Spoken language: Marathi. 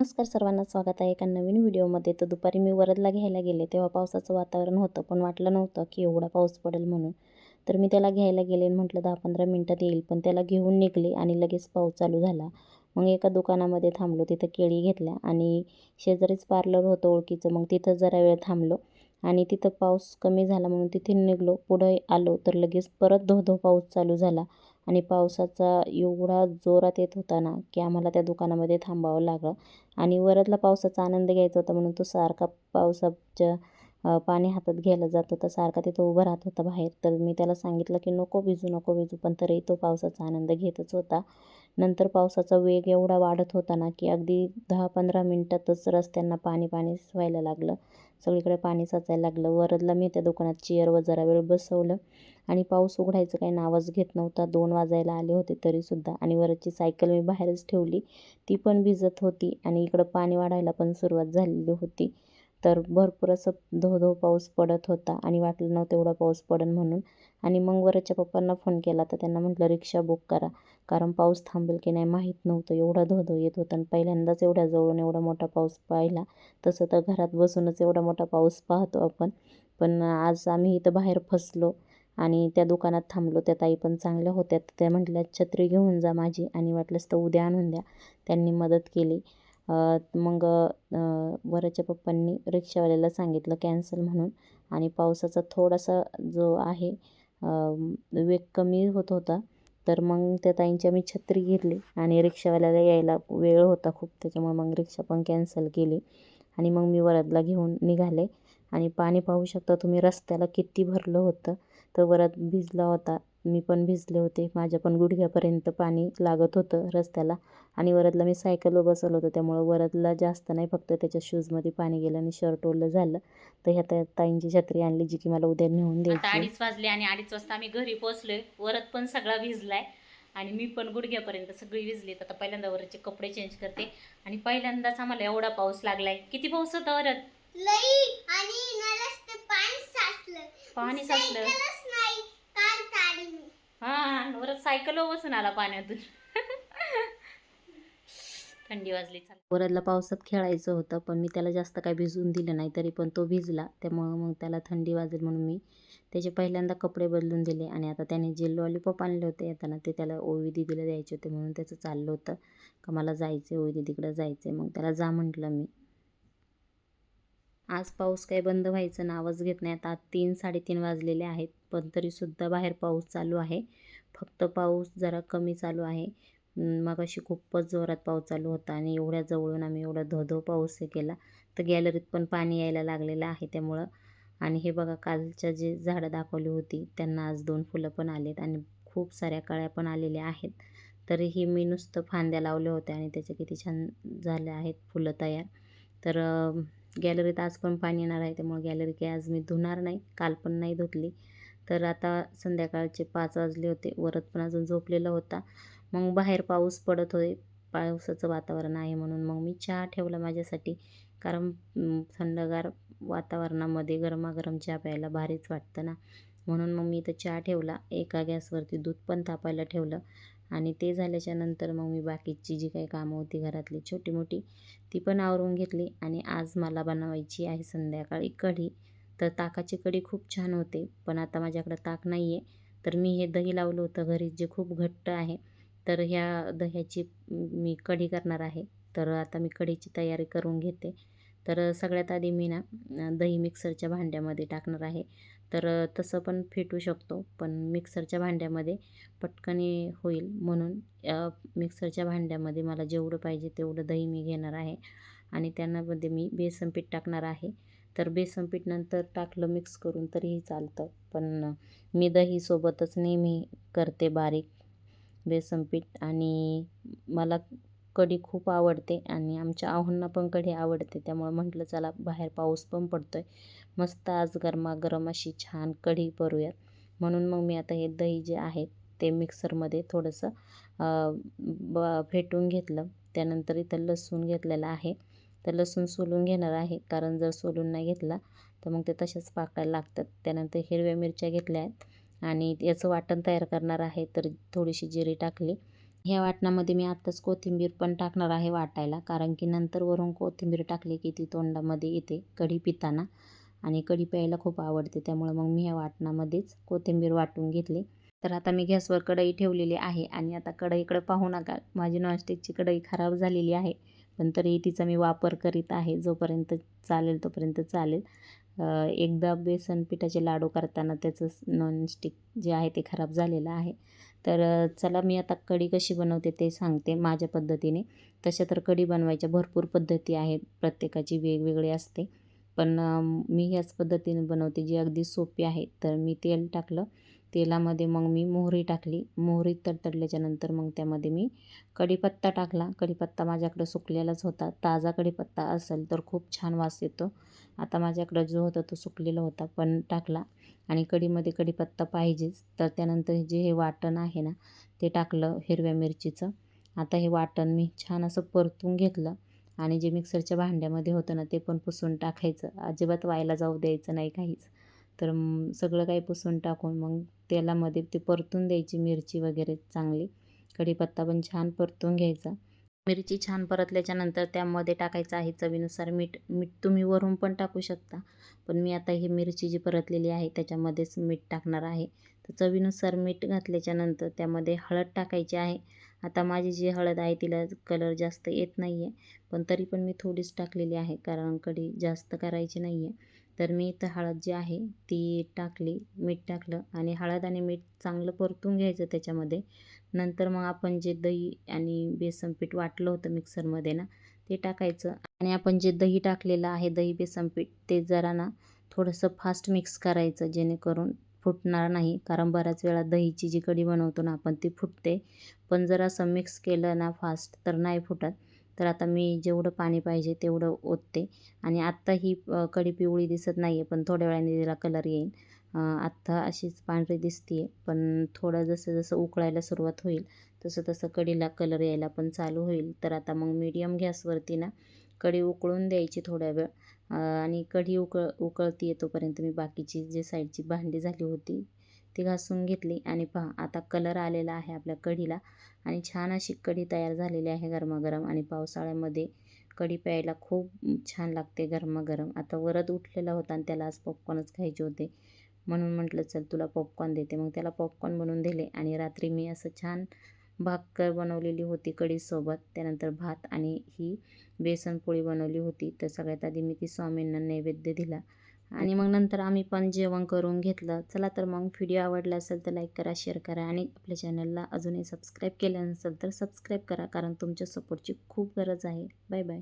नमस्कार सर्वांना स्वागत आहे एका नवीन व्हिडिओमध्ये. तर दुपारी मी वरदला घ्यायला गेले तेव्हा पावसाचं वातावरण होतं पण वाटलं नव्हतं की एवढा पाऊस पडेल म्हणून. तर मी त्याला घ्यायला गेले म्हटलं दहा पंधरा मिनटात येईल. पण त्याला घेऊन निघले आणि लगेच पाऊस चालू झाला. मग एका दुकानामध्ये थांबलो तिथं केळी घेतल्या आणि शेजारीच पार्लर होतं ओळखीचं. मग तिथं जरा वेळ थांबलो आणि तिथं पाऊस कमी झाला म्हणून तिथे निघलो. पुढे आलो तर लगेच परत धो धो पाऊस चालू झाला. आणि पावसाचा एवढा जोरात येत होता ना की आम्हाला त्या दुकानामध्ये थांबावं लागलं. आणि वरदला पावसाचा आनंद घ्यायचा होता म्हणून तो सारखा पावसाच्या पाणी हातात घ्यायला जात होता. सारखा तिथं उभा राहत होता बाहेर. तर मी त्याला सांगितलं की नको भिजू नको भिजू. पण तरी तो पावसाचा आनंद घेतच होता. नंतर पावसाचा वेग एवढा वाढत होता ना की अगदी दहा पंधरा मिनटातच रस्त्यांना पाणी पाणी व्हायला लागलं. सगळीकडे पाणी साचायला लागलं. वरदला मी त्या दुकानात चेअरवर जरा वेळ बसवलं आणि पाऊस उघडायचं काही नावच घेत नव्हता. दोन वाजायला आले होते तरीसुद्धा आणि वरची सायकल मी बाहेरच ठेवली. ती पण भिजत होती आणि इकडं पाणी वाढायला पण सुरुवात झालेली होती. तर भरपूर असं धो धो पाऊस पडत होता आणि वाटलं नव्हतं एवढा पाऊस पडेल म्हणून. आणि मग वरच्या पप्पांना फोन केला तर त्यांना म्हटलं रिक्षा बुक करा. कारण पाऊस थांबेल की नाही माहीत नव्हतं. एवढा धोधो येत होता आणि पहिल्यांदाच एवढ्या जवळून एवढा मोठा पाऊस पाहिला. तसं तर घरात बसूनच एवढा मोठा पाऊस पाहतो आपण. पण आज आम्ही इथं बाहेर फसलो आणि त्या दुकानात थांबलो. त्या ताई पण चांगल्या होत्या. त्या म्हटल्या छत्री घेऊन जा माझी. आणि वाटलंच तर उद्या आणून द्या. त्यांनी मदत केली. मग वरच्या पप्पांनी रिक्षावाल्याला सांगितलं कॅन्सल म्हणून आणि पावसाचा थोडासा जो आहे वेग कमी होत होता. तर मग त्या ताईंची आम्ही छत्री घेतली आणि रिक्षावाल्याला यायला वेळ होता खूप. त्याच्यामुळे मग रिक्षा पण कॅन्सल केली आणि मग मी वरातला घेऊन निघाले. आणि पाणी पाहू शकता तुम्ही रस्त्याला किती भरलं होतं. तर वरात भिजला होता. मी पण भिजले होते. माझ्या पण गुडघ्यापर्यंत पाणी लागत होतं रस्त्याला आणि वरदला मी सायकलवर बसवलं होतं. त्यामुळं वरदला जास्त नाही फक्त त्याच्या शूजमध्ये पाणी गेलं आणि शर्ट ओलं झालं. तर ह्या त्या ताईंची छत्री आणली जी की मला उद्या नेऊन आता द्यायची अडीच वाजले आणि अडीच वाजता आम्ही घरी पोहोचलोय. वरत पण सगळा भिजलाय आणि मी पण गुडघ्यापर्यंत सगळी भिजलीत आता पहिल्यांदा वरचे कपडे चेंज करते आणि पहिल्यांदाच आम्हाला एवढा पाऊस लागलाय. किती पाऊस होता वरत लई आणि पाणी साचलं. पाणी साचलं सायकलच नाही काल काढली मी हां वरत सायकल बसून आला पाण्यातून. थंडी वाजली वरदला पावसात खेळायचं होतं पण मी त्याला जास्त काय भिजवून दिलं नाही तरी पण तो भिजला. त्यामुळं मग त्याला थंडी वाजेल म्हणून मी त्याचे पहिल्यांदा कपडे बदलून दिले आणि आता त्याने जे लॉलीपॉप आणले होते येताना ते त्याला ओवी दिदीला द्यायचे होते म्हणून त्याचं चाललं होतं. का मला जायचं आहे ओवी दिदीकडं जायचं आहे मग त्याला जा म्हटलं मी. आज पाऊस काही बंद व्हायचं नावच घेत नाही आता तीन साडेतीन वाजलेले आहेत पण तरीसुद्धा बाहेर पाऊस चालू आहे. फक्त पाऊस जरा कमी चालू आहे. मग अशी खूपच जोरात पाऊस चालू होता आणि एवढ्या जवळून आम्ही एवढा धो धो पाऊस केला. तर गॅलरीत पण पाणी यायला लागलेलं आहे त्यामुळं. आणि हे बघा कालच्या जे झाडं दाखवली होती त्यांना आज दोन फुलं पण आलेत आणि खूप साऱ्या कळ्या पण आलेल्या आहेत. तरीही मी नुसतं फांद्या लावल्या होत्या आणि त्याच्या किती छान झाल्या आहेत फुलं तयार. तर गॅलरीत आज पण पाणी येणार आहे त्यामुळे गॅलरी काही आज मी धुणार नाही काल पण नाही धुतली. तर आता संध्याकाळचे पाच वाजले होते वरत पण अजून झोपलेला होता. मग बाहेर पाऊस पडत होते पावसाचं वातावरण आहे म्हणून मग मी चहा ठेवला माझ्यासाठी. कारण थंडगार वातावरणामध्ये गरमागरम चहा प्यायला भारीच वाटतं ना. म्हणून मग मी इथं चहा ठेवला एका गॅसवरती दूध पण तापायला ठेवलं. आणि ते झाल्याच्यानंतर मग मी बाकीची जी काही कामं होती घरातली छोटी मोठी ती पण आवरून घेतली. आणि आज मला बनवायची आहे संध्याकाळी कढी. तर ताकाची कढी खूप छान होते पण आता माझ्याकडं ताक नाही आहे तर मी हे दही लावलं होतं घरी जे खूप घट्ट आहे. तर ह्या दह्याची मी कढी करणार आहे. तर आता मी कढीची तयारी करून घेते. तर सगळ्यात आधी मी ना दही मिक्सरच्या भांड्यामध्ये टाकणार आहे. तर तसं पण फेटू शकतो. पण मिक्सरच्या भांड्यामध्ये पटकन होईल म्हणून मिक्सरच्या भांड्यामध्ये मला जेवढं पाहिजे तेवढं दही मी घेणार आहे. आणि त्यामध्ये मी बेसन पीठ टाकणार आहे. तर बेसन पीठ नंतर टाकलं मिक्स करून तरीही चालतं. पण मी दहीसोबतच नेहमी करते बारीक बेसन पीठ. आणि मला कढी खूप आवडते आणि आमच्या आहोंना पण कढी आवडते. त्यामुळे म्हटलं चला बाहेर पाऊस पण पडतो आहे मस्त आज गरमागरम अशी छान कढी करूयात. म्हणून मग मी आता हे दही जे आहे ते मिक्सरमध्ये थोडंसं ब फेटून घेतलं. त्यानंतर इथं लसूण घेतलेलं आहे. तर लसूण सोलून घेणार आहे. कारण जर सोलून नाही घेतला तर मग ते तशाच पाकायला लागतात. त्यानंतर हिरव्या मिरच्या घेतल्या आहेत. आणि याचं वाटण तयार करणार आहे. तर थोडीशी जिरी टाकली. ह्या वाटणामध्ये मी आत्ताच कोथिंबीर पण टाकणार आहे वाटायला कारण की नंतर वरून कोथिंबीर टाकली की ती तोंडामध्ये येते कढी पिताना आणि कढी प्यायला खूप आवडते. त्यामुळे मग मी ह्या वाटणामध्येच कोथिंबीर वाटून घेतली. तर आता मी गॅसवर कढई ठेवलेली आहे आणि आता कढईकडे पाहू नका माझी नॉनस्टिकची कढई खराब झालेली आहे पण तरी तिचा मी वापर करीत आहे जोपर्यंत चालेल तोपर्यंत चालेल. एकदा बेसन पिठाचे लाडू करताना त्याचं नॉनस्टिक जे आहे ते खराब झालेलं आहे. तर चला मी आता कढी कशी बनवते ते सांगते माझ्या पद्धतीने. तशा तर कढी बनवायच्या भरपूर पद्धती आहेत प्रत्येकाची वेगवेगळी असते. पण मी ह्याच पद्धतीने बनवते जी अगदी सोपी आहे. तर मी तेल टाकलं. तेलामध्ये मग मी मोहरी टाकली. मोहरी तडतडल्याच्यानंतर मग त्यामध्ये मी कढीपत्ता टाकला. कढीपत्ता माझ्याकडं सुकलेलाच होता. ताजा कढीपत्ता असेल तर खूप छान वास येतो. आता माझ्याकडं जो होता तो सुकलेला होता पण टाकला. आणि कढीमध्ये कढीपत्ता पाहिजेच. तर त्यानंतर जे हे वाटण आहे ना ते टाकलं हिरव्या मिरचीचं. आता हे वाटण मी छान असं परतून घेतलं. आणि जे मिक्सरच्या भांड्यामध्ये होतं ना ते पण पुसून टाकायचं. अजिबात व्हायला जाऊ द्यायचं नाही काहीच. तर सगळं काही पुसून टाकून मग तेलामध्ये ते परतून द्यायची मिरची वगैरे चांगली. कढीपत्ता पण छान परतून घ्यायचा. मिरची छान परतल्याच्यानंतर त्यामध्ये टाकायचं आहे चवीनुसार मीठ. मीठ तुम्ही वरून पण टाकू शकता. पण मी आता ही मिरची जी परतलेली आहे त्याच्यामध्येच मीठ टाकणार आहे. तर चवीनुसार मीठ घातल्याच्यानंतर त्यामध्ये हळद टाकायची आहे. आता माझी जी हळद आहे तिला कलर जास्त येत नाही आहे पण तरी पण मी थोडीच टाकलेली आहे कारण कढी जास्त करायची नाही आहे तर मी इथं हळद जी आहे ती टाकली मीठ टाकलं आणि हळद आणि मीठ चांगलं परतून घ्यायचं त्याच्यामध्ये. नंतर मग आपण जे दही आणि बेसन पीठ वाटलं होतं मिक्सरमध्ये ना ते टाकायचं. आणि आपण जे दही टाकलेलं आहे दही बेसन पीठ ते जरा ना थोडंसं फास्ट मिक्स करायचं जेणेकरून फुटणार नाही. कारण बऱ्याच वेळा दहीची जी कढी बनवतो ना आपण ती फुटते. पण जर असं मिक्स केलं ना फास्ट तर नाही फुटत. तर आता मी जेवढं पाणी पाहिजे तेवढं ओतते. आणि आत्ता ही कढी पिवळी दिसत नाही आहे पण थोड्या वेळाने तिला कलर येईल. आत्ता अशीच पांढरी दिसते आहे पण थोडं जसं जसं उकळायला सुरुवात होईल तसं तसं कढीला कलर यायला पण चालू होईल. तर आता मग मीडियम गॅसवरती ना कढी उकळून द्यायची थोड्या वेळ. आणि कढी उकळ उकळती येतोपर्यंत मी बाकीची जे साईडची भांडी झाली होती ती घासून घेतली. आणि पहा आता कलर आलेला आहे आपल्या कढीला. आणि छान अशी कढी तयार झालेली आहे गरमागरम. आणि पावसाळ्यामध्ये कढी प्यायला खूप छान लागते गरमागरम. आता वरद उठलेला होता आणि त्याला आज पॉपकॉर्नच खायचे होते. म्हणून म्हटलं चल तुला पॉपकॉर्न देते. मग त्याला पॉपकॉर्न बनवून दिले. आणि रात्री मी असं छान भाकर बनवलेली होती कढीसोबत. त्यानंतर भात आणि ही बेसनपोळी बनवली होती. तर सगळ्यात आधी मी ती स्वामींना नैवेद्य दिला. आणि मग नंतर आम्ही पण जेवण करून घेतलं. चला तर मग व्हिडिओ आवडला असेल तर लाईक करा शेअर करा आणि आपल्या चॅनलला अजूनही सबस्क्राईब केलं नसेल तर सबस्क्राईब करा कारण तुमच्या सपोर्टची खूप गरज आहे. Bye bye